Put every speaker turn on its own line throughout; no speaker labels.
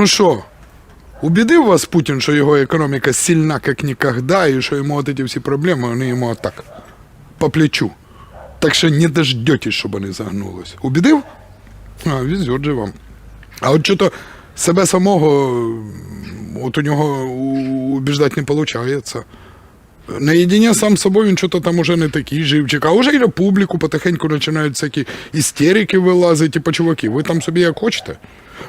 Ну що, убедив вас Путін, що його економіка сильна, як ніколи, і що йому от ці всі проблеми, вони йому отак по плечу. Так що не дождетесь, щоб вони загнулись. Убедив? А, везет же вам. А от що-то себе самого, от у нього убіждати не виходить. Наедине сам собою він що-то там уже не такий живчик, а вже і на публіку потихеньку починають всякі істерики вилазити, типу, чуваки, ви там собі як хочете.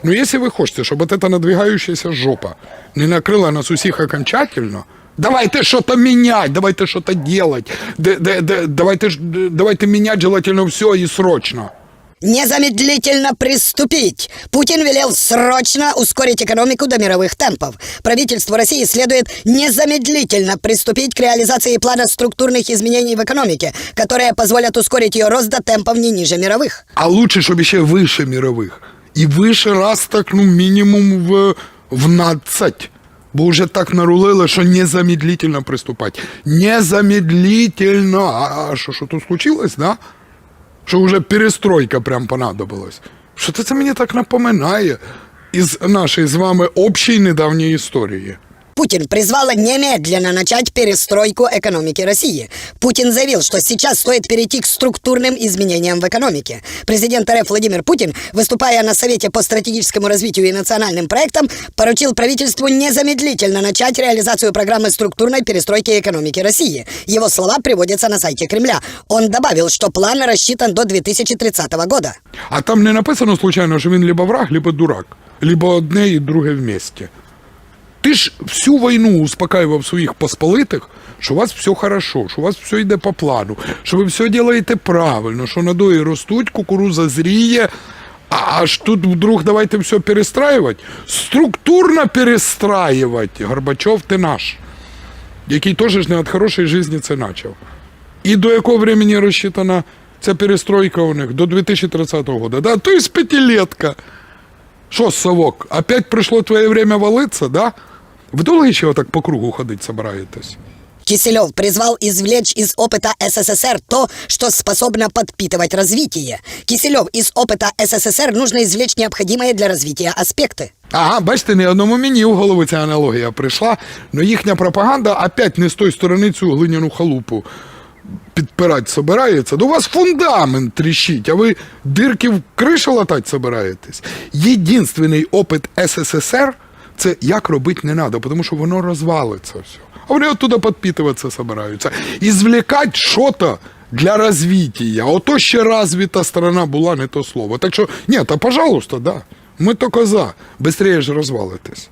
Ну, якщо ви хочете, щоб от эта надвигающаяся жопа не накрила нас усіх окончательно, давайте что-то менять, давайте что-то делать, д- д- д- давайте, давайте менять желательно все и срочно.
Незамедлительно приступить. Путин велел срочно ускорить экономику до мировых темпов. Правительству России следует незамедлительно приступить к реализации плана структурных изменений в экономике, которые позволят ускорить ее рост до темпов не ниже мировых.
А лучше, щоб ще вище мирових. І вище раз так, ну, мінімум в, в 20. Бо вже так нарулили, що незамедлительно приступати. Незамедлительно. А а що, що тут случилось, да? Що вже перестройка прям понадобилась. Що це мені так напоминає із нашої з вами общої недавньої історії.
Путин призвал немедленно начать перестройку экономики России. Путин заявил, что сейчас стоит перейти к структурным изменениям в экономике. Президент РФ Владимир Путин, выступая на Совете по стратегическому развитию и национальным проектам, поручил правительству незамедлительно начать реализацию программы структурной перестройки экономики России. Его слова приводятся на сайте Кремля. Он добавил, что план рассчитан до 2030 года.
А там не написано случайно, що він либо враг, либо дурак, либо одне і друге вместе. Ти ж всю війну успокаював своїх посполитих, що у вас все хорошо, що у вас все йде по плану, що ви все робите правильно, що надої ростуть, кукуруза зріє, а аж тут вдруг давайте все перестраювати. Структурно перестраювати. Горбачов ти наш, який теж не від хорошої житті це почав. І до якого времени розчитана ця перестройка у них? До 2030 года. Да? То есть пятилетка. Що, совок, опять пришло твоє время валиться, да? Ви довго ще отак по кругу ходить собираєтесь?
Киселев призвал извлечь из опыта СССР то, что способно подпитывать развитие. Киселев, из опыта СССР нужно извлечь необходимые для развития аспекты.
Ага, бачите, не одному мені в голову ця аналогія прийшла, але їхня пропаганда опять не з той сторони цю глиняну халупу підпирати собирається. До вас фундамент тріщить, а ви дирки в кришу латати собираєтесь. Єдинственний опит СССР це як робити не треба, тому що воно розвалиться все. А вони оттуда підпитуватися собираються. І звлікати що-то для розвития. Ото ще розвита страна була не то слово. Так що, ні, та пожалуйста, да. Ми то коза, быстрее ж розвалитесь.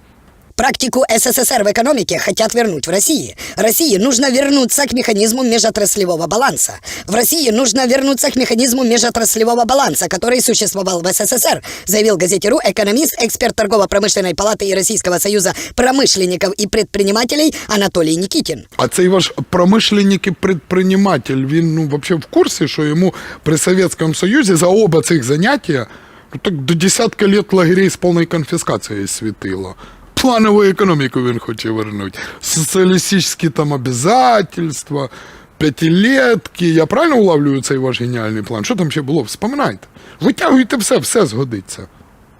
Практику СССР в экономике хотят вернуть в России. России нужно вернуться к механизму межотраслевого баланса. В России нужно вернуться к механизму межотраслевого баланса, который существовал в СССР, заявил газете «Ру» экономист, эксперт торгово-промышленной палаты и Российского союза промышленников и предпринимателей Анатолий Никитин.
А цей ваш промишленник і предприниматель, він ну, вообще в курсі, що йому при Совєтському Союзі за оба цих заняття ну, так до десятка лет лагерей з повною конфіскацією світило. Планову економіку він хоче вернути. Соціалістичні там обязательства, п'ятилетки. Я правильно улавлюю цей ваш геніальний план? Що там ще було? Вспоминайте. Витягуйте все, все згодиться.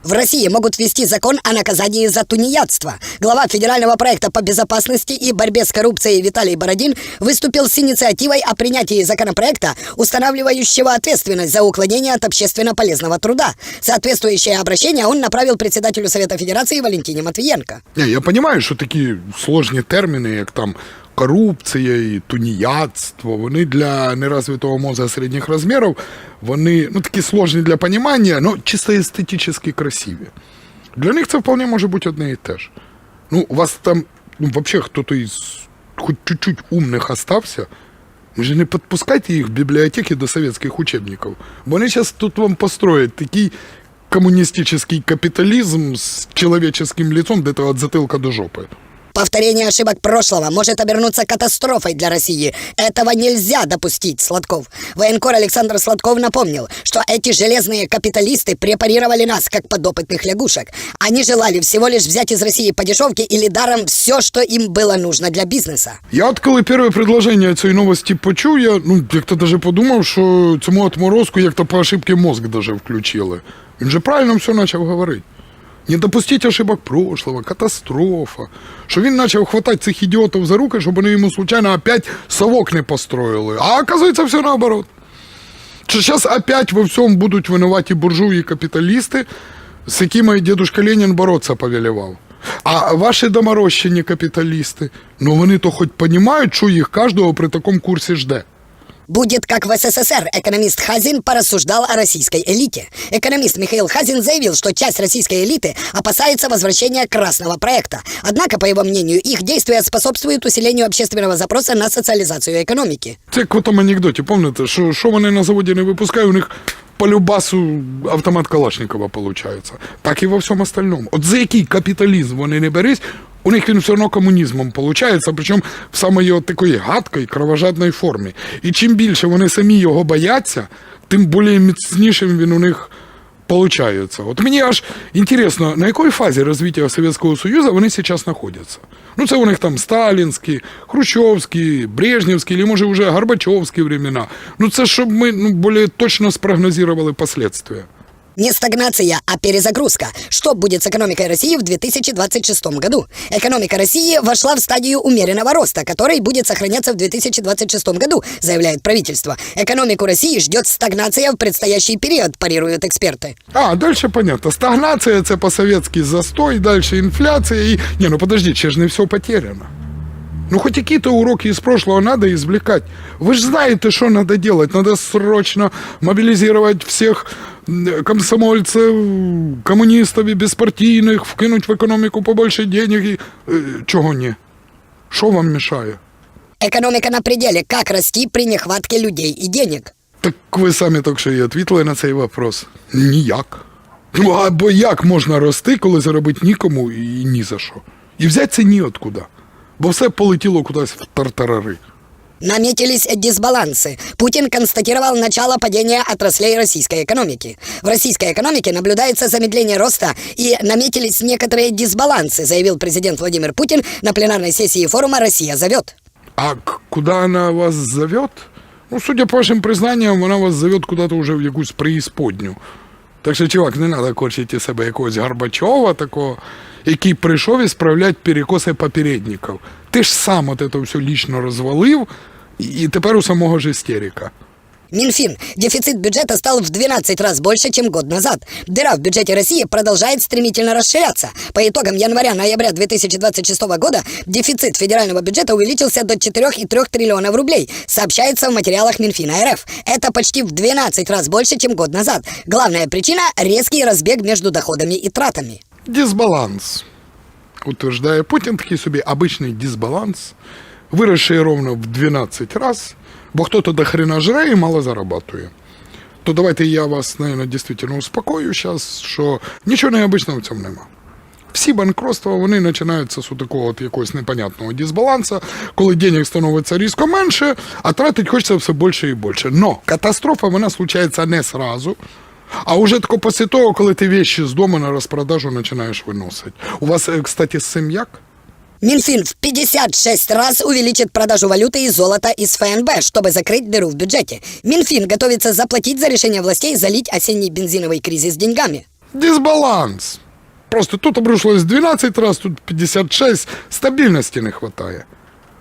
В России могут ввести закон о наказании за тунеядство. Глава федерального проекта по безопасности и борьбе с коррупцией Виталий Бородин выступил с инициативой о принятии законопроекта, устанавливающего ответственность за уклонение от общественно полезного труда. Соответствующее обращение он направил председателю Совета Федерации Валентине Матвиенко.
Ні, я розумію, що такі сложні терміни, як там корупція і туніядство, вони для нерозвитого мозга середніх розмірів, вони ну, такі сложні для розуміння, але чисто естетично красиві. Для них це вполне може бути одне і те ж. Ну, у вас там, ну, взагалі, хто-то із хоч чуть-чуть умних остався, ви ж не підпускайте їх в бібліотеки до совєтських учебників. Бо вони зараз тут вам построять такий комуністичний капіталізм з чоловіческим лицом, де то від затилка до жопи.
Повторение ошибок прошлого может обернуться катастрофой для России. Этого нельзя допустить, Сладков. Военкор Александр Сладков напомнил, что эти железные капиталисты препарировали нас, как подопытных лягушек. Они желали всего лишь взять из России по дешевке или даром все, что им было нужно для бизнеса.
Я от коли перше предложення цієї новості почув, я ну як-то даже подумав, що цьому отморозку як-то по ошибці мозк даже включили. Він же правильно все почав говорити. Не допустіть ошибок прошлого, катастрофа. Що він почав хватати цих ідіотів за руки, щоб вони йому случайно опять совок не построїли. А оказується все наоборот. Що зараз опять во всьому будуть винуваті буржуї і капіталісти, з якими дедушка Ленін боротися повелівав. А ваші доморощені капіталісти, ну вони то хоч розуміють, що їх кожного при такому курсі жде.
Будет как в СССР. Экономист Хазин порассуждал о российской элите. Экономист Михаил Хазин заявил, что часть российской элиты опасается возвращения красного проекта. Однако, по его мнению, их действия способствуют усилению общественного запроса на социализацию экономики.
Це як в тому анекдоті, пам'ятаєте, що, що вони на заводі не випускають, у них по любасу автомат Калашникова виходить. Так і во всьому остальному. От за який капіталізм вони не берись, у них він все одно комунізмом виходить, причому в от такої гадкої, кровожадної формі. І чим більше вони самі його бояться, тим більш міцнішим він у них Получается. Вот мені аж интересно, на якій фазі розвитку Совєтського Союзу вони зараз знаходяться? Ну, це у них там сталінські, хрущовські, брежневські, або, може вже Горбачовські времена. Ну, це щоб ми ну, більш точно спрогнозували последствия.
Не стагнация, а перезагрузка. Что будет с экономикой России в 2026 году? Экономика России вошла в стадию умеренного роста, который будет сохраняться в 2026 году, заявляет правительство. Экономику России ждет стагнация в предстоящий период, парируют эксперты.
А, дальше понятно. Стагнація це по-совєтськи застой, дальше інфляція і. Ні, ну подожди, ще ж не все потеряно. Ну, хоть какие-то уроки из прошлого надо извлекать. Вы же знаете, что надо делать. Надо срочно мобилизировать всех м, комсомольцев, коммунистов и беспартийных, вкинуть в экономику побольше денег и... Э, чего не? Что вам мешает?
Экономика на пределе. Как расти при нехватке людей и денег?
Так ви самі тільки що і відповіли на цей вопрос. Ніяк. Ну, або як можна рости, коли заробити нікому і ні за що. І взяться ні откуда. Бо все полетіло кудись в тартарари.
Наметились дисбалансы. Путин констатировал начало падения отраслей российской экономики. В российской экономике наблюдается замедление роста и наметились некоторые дисбалансы, заявил президент Владимир Путин на пленарной сессии форума «Россия зовет».
А к- куда она вас зовет? Ну, судя по вашим признаниям, вона вас зовет куда-то уже в якусь преісподню. Так що, чувак, не треба корчити із себе якогось Горбачова такого, який прийшов і справлять перекоси попередників. Ти ж сам от це все лічно розвалив, і і тепер у самого ж істерика.
Минфин. Дефицит бюджета стал в 12 раз больше, чем год назад. Дыра в бюджете России продолжает стремительно расширяться. По итогам января-ноября 2026 года дефицит федерального бюджета увеличился до 4,3 триллионов рублей, сообщается в материалах Минфина РФ. Это почти в 12 раз больше, чем год назад. Главная причина – резкий разбег между доходами и тратами.
Дисбаланс. Утверждає Путін такий собі обичний дисбаланс, виросший ровно в 12 раз, бо хто-то до хрена жре і мало зарабатує. То давайте я вас, наверное, дійсно успокою зараз, що нічого необичного в цьому нема. Всі банкротства вони починаються з такого якогось непонятного дисбалансу, коли денег становиться різко менше, а тратить хочеться все більше і більше. Но катастрофа вона случається не сразу, а уже тако після того, коли ти вещи з дому на розпродажу починаєш виносити. У вас, е, кстати, з цим як?
Минфин в 56 раз увеличит продажу валюты и золота из ФНБ, чтобы закрыть дыру в бюджете. Минфин готовится заплатить за решение властей залить осенний бензиновый кризис деньгами.
Дисбаланс. Просто тут обрушилось 12 раз, тут 56. Стабильности не хватает.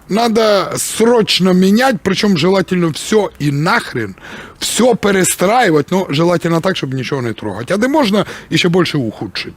Надо срочно менять, причем желательно все и нахрен, все перестраивать, но желательно так, чтобы ничего не трогать. А где можно еще больше ухудшить.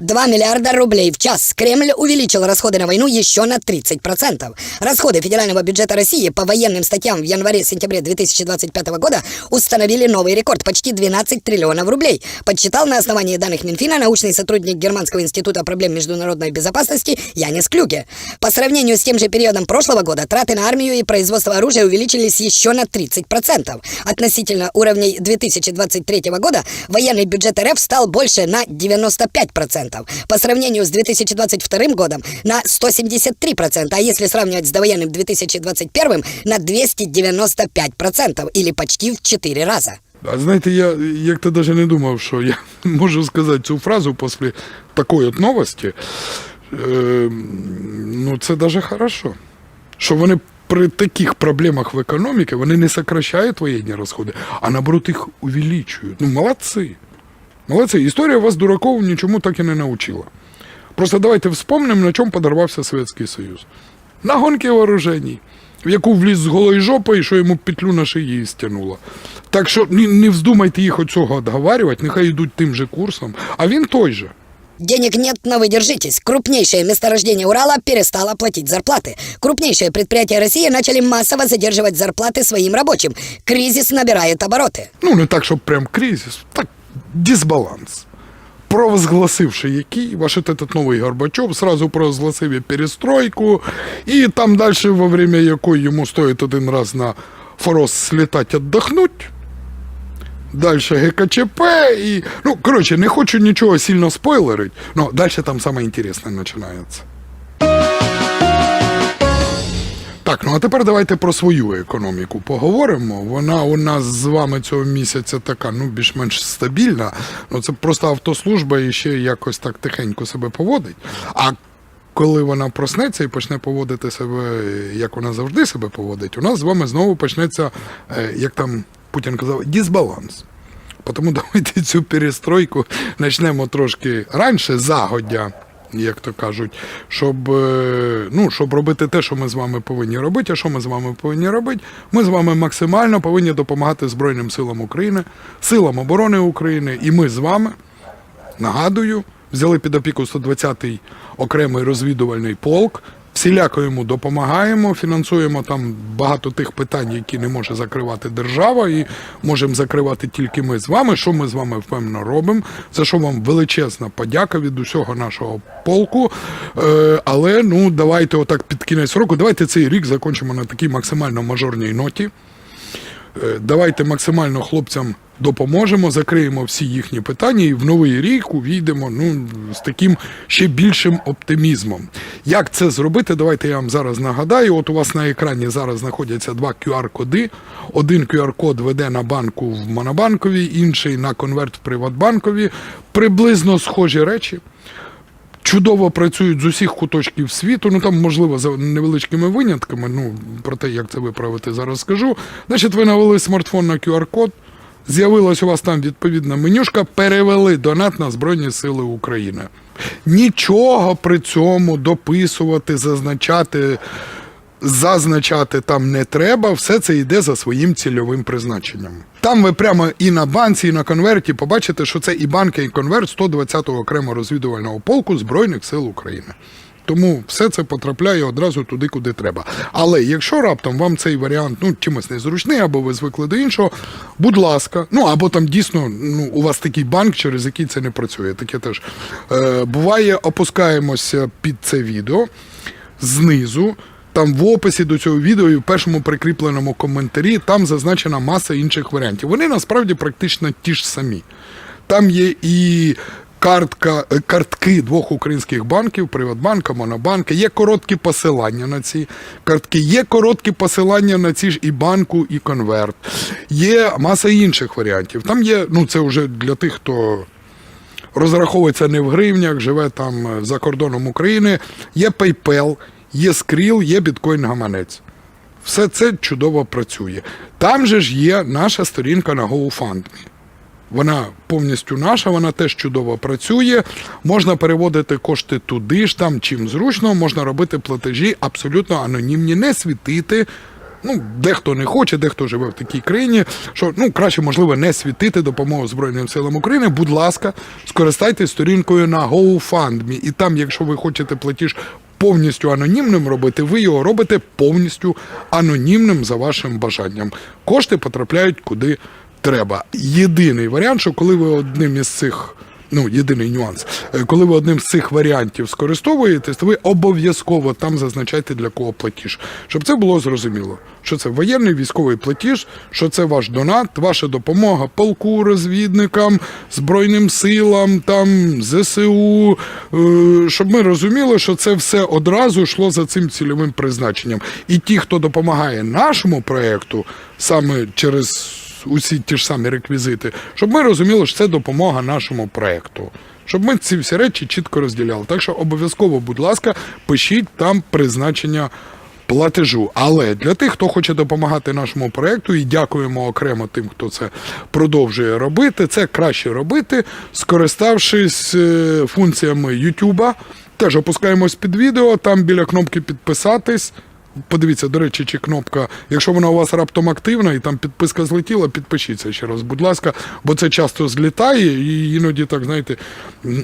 2 миллиарда рублей в час. Кремль увеличил расходы на войну еще на 30%. Расходы федерального бюджета России по военным статьям в январе-сентябре 2025 года установили новый рекорд – почти 12 триллионов рублей. Подсчитал на основании данных Минфина научный сотрудник Германского института проблем международной безопасности Янис Клюге. По сравнению с тем же периодом прошлого года траты на армию и производство оружия увеличились еще на 30%. Относительно уровней 2023 года военный бюджет РФ стал больше на 95%. По сравнению с 2022 годом на 173%, а если сравнивать с довоенным 2021 на 295% или почти в 4 раза.
А знаєте, я як-то даже не думав, що я можу сказати цю фразу після такої от новості. Е, ну, це даже хорошо. Що вони при таких проблемах в економіці вони не сокращають воєнні розходи, а наоборот їх увеличують. Ну, молодці. Молодці, історія вас, дураков, нічому так і не научила. Просто давайте вспомнимо, на чому подорвався Совєтський Союз. На гонки вооруженій, в яку вліз з голої жопою, що йому петлю на шиї стягнуло. Так що не, не вздумайте їх від цього відговарювати, нехай йдуть тим же курсом, а він той же.
Денег нет, но вы держитесь. Крупнейшее месторождение Урала перестало платить зарплаты. Крупнейшие предприятия России начали массово задерживать зарплаты своим рабочим. Кризис набирает обороты.
Ну, не так, щоб прям кризис, так дисбаланс. Провозгласивши який, ваш этот новий Горбачов сразу провозгласив перестройку, і там далі, во время якої йому стоїть один раз на форос слітати віддохнуть. Далі ГКЧП і. Ну, коротше, не хочу нічого сильно спойлерити, але далі там саме інтересне починається. Так, ну а тепер давайте про свою економіку поговоримо. Вона у нас з вами цього місяця така, ну, більш-менш стабільна. Ну, це просто автослужба і ще якось так тихенько себе поводить. А коли вона проснеться і почне поводити себе, як вона завжди себе поводить, у нас з вами знову почнеться, е, як там Путін казав, дисбаланс. Тому давайте цю перестройку почнемо трошки раніше, загодя, як то кажуть, щоб, е, ну, щоб робити те, що ми з вами повинні робити. А що ми з вами повинні робити? Ми з вами максимально повинні допомагати Збройним силам України, силам оборони України, і ми з вами Нагадую, взяли під опіку 120-й окремий розвідувальний полк. Всіляко йому допомагаємо, фінансуємо там багато тих питань, які не може закривати держава, і можемо закривати тільки ми з вами. Що ми з вами впевнено робимо? За що вам величезна подяка від усього нашого полку. Е, але ну давайте отак під кінець року. Давайте цей рік закінчимо на такій максимально мажорній ноті. Е, Давайте максимально хлопцям допоможемо, закриємо всі їхні питання і в новий рік увійдемо ну, з таким ще більшим оптимізмом. Як це зробити? Давайте я вам зараз нагадаю. От у вас на екрані зараз знаходяться два QR-коди. Один QR-код веде на банку в Монобанковій, інший на конверт в Приватбанкові. Приблизно схожі речі чудово працюють з усіх куточків світу. Ну там, можливо, за невеличкими винятками. Ну про те, як це виправити, зараз скажу. Значить, ви навели смартфон на QR-код. З'явилась у вас там відповідна менюшка, перевели донат на Збройні Сили України. Нічого при цьому дописувати, зазначати, зазначати там не треба, все це йде за своїм цільовим призначенням. Там ви прямо і на банці, і на конверті побачите, що це і банка, і конверт 120-го окремо розвідувального полку Збройних сил України. Тому все це потрапляє одразу туди, куди треба. Але якщо раптом вам цей варіант ну чимось незручний, або ви звикли до іншого, будь ласка, ну або там дійсно ну, у вас такий банк, через який це не працює. Таке теж е, буває, опускаємося під це відео знизу. Там в описі до цього відео і в першому прикріпленому коментарі там зазначена маса інших варіантів. Вони насправді практично ті ж самі. Там є і картка, е, картки двох українських банків, Приватбанка, Монобанка, є короткі посилання на ці картки, є короткі посилання на ці ж і банку, і конверт. Є маса інших варіантів. Там є, ну це вже для тих, хто розраховується не в гривнях, живе там е, за кордоном України. Є PayPal, є Skrill, є біткоін гаманець. Все це чудово працює. Там же ж є наша сторінка на GoFundMe. Вона повністю наша, вона теж чудово працює. Можна переводити кошти туди ж, там чим зручно, можна робити платежі абсолютно анонімні, не світити. Ну, дехто не хоче, дехто живе в такій країні, що ну краще, можливо, не світити допомогу Збройним силам України. Будь ласка, скористайтесь сторінкою на GoFundMe. І там, якщо ви хочете платіж повністю анонімним робити, ви його робите повністю анонімним за вашим бажанням. Кошти потрапляють куди треба. Єдиний варіант, що коли ви одним із цих. Ну, єдиний нюанс. Е, Коли ви одним з цих варіантів скористовуєтесь, то ви обов'язково там зазначайте для кого платіж, щоб це було зрозуміло, що це воєнний військовий платіж, що це ваш донат, ваша допомога полку, розвідникам, збройним силам, там ЗСУ, е, щоб ми розуміли, що це все одразу йшло за цим цільовим призначенням. І ті, хто допомагає нашому проекту, саме через усі ті ж самі реквізити, щоб ми розуміли, що це допомога нашому проекту. Щоб ми ці всі речі чітко розділяли. Так що обов'язково, будь ласка, пишіть там призначення платежу. Але для тих, хто хоче допомагати нашому проекту, і дякуємо окремо тим, хто це продовжує робити. Це краще робити, скориставшись е, функціями YouTube. Теж опускаємось під відео, там біля кнопки підписатись. Подивіться, до речі, чи кнопка, якщо вона у вас раптом активна і там підписка злетіла, підпишіться ще раз, будь ласка, бо це часто злітає, і іноді так, знаєте,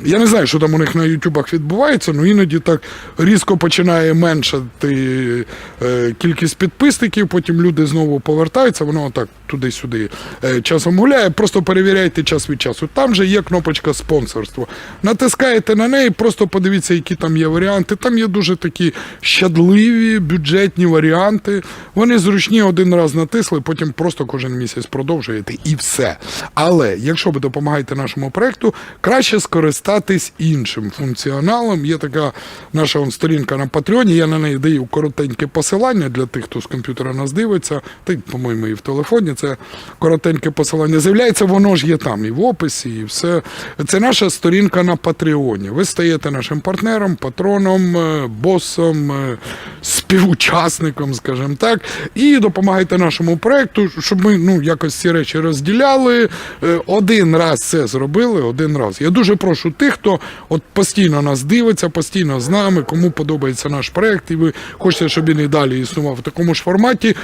я не знаю, що там у них на ютубах відбувається, але іноді так різко починає меншати е, кількість підписників, потім люди знову повертаються, воно так туди-сюди е, часом гуляє. Просто перевіряйте час від часу. Там же є кнопочка спонсорство. Натискаєте на неї, просто подивіться, які там є варіанти. Там є дуже такі щадливі бюджетні варіанти. Вони зручні один раз натисли, потім просто кожен місяць продовжуєте і все. Але якщо ви допомагаєте нашому проекту, краще скористатись іншим функціоналом. Є така наша сторінка на Патреоні. Я на неї даю коротеньке посилання для тих, хто з комп'ютера нас дивиться. Та по-моєму, і в телефоні це коротеньке посилання. З'являється, воно ж є там і в описі, і все. Це наша сторінка на Патреоні. Ви стаєте нашим партнером, патроном, е, босом, е, співучасником, скажімо так, і допомагаєте нашому проекту, щоб ми ну якось ці речі розділяли. Е, Один раз це зробили, один раз. Я дуже прошу тих, хто от постійно нас дивиться, постійно з нами, кому подобається наш проект, і ви хочете, щоб він і далі існував в такому ж форматі.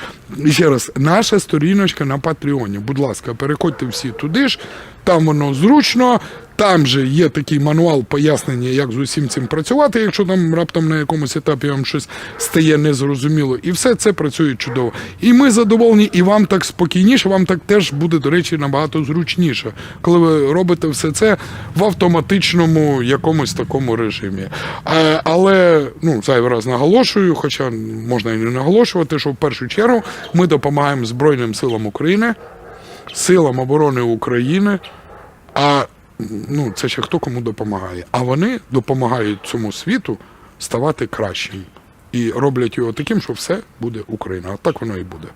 Ще раз, наша сторіночка на Патреоні. Будь ласка, переходьте всі туди ж, там воно зручно. Там же є такий мануал пояснення, як з усім цим працювати, якщо там раптом на якомусь етапі вам щось стає незрозуміло. І все це працює чудово. І ми задоволені, і вам так спокійніше, вам так теж буде, до речі, набагато зручніше, коли ви робите все це в автоматичному якомусь такому режимі. Але ну, зайвий раз наголошую, хоча можна і не наголошувати, що в першу чергу ми допомагаємо Збройним силам України, силам оборони України. А ну це ще хто кому допомагає. А вони допомагають цьому світу ставати кращим і роблять його таким, що все буде Україна. А так воно і буде.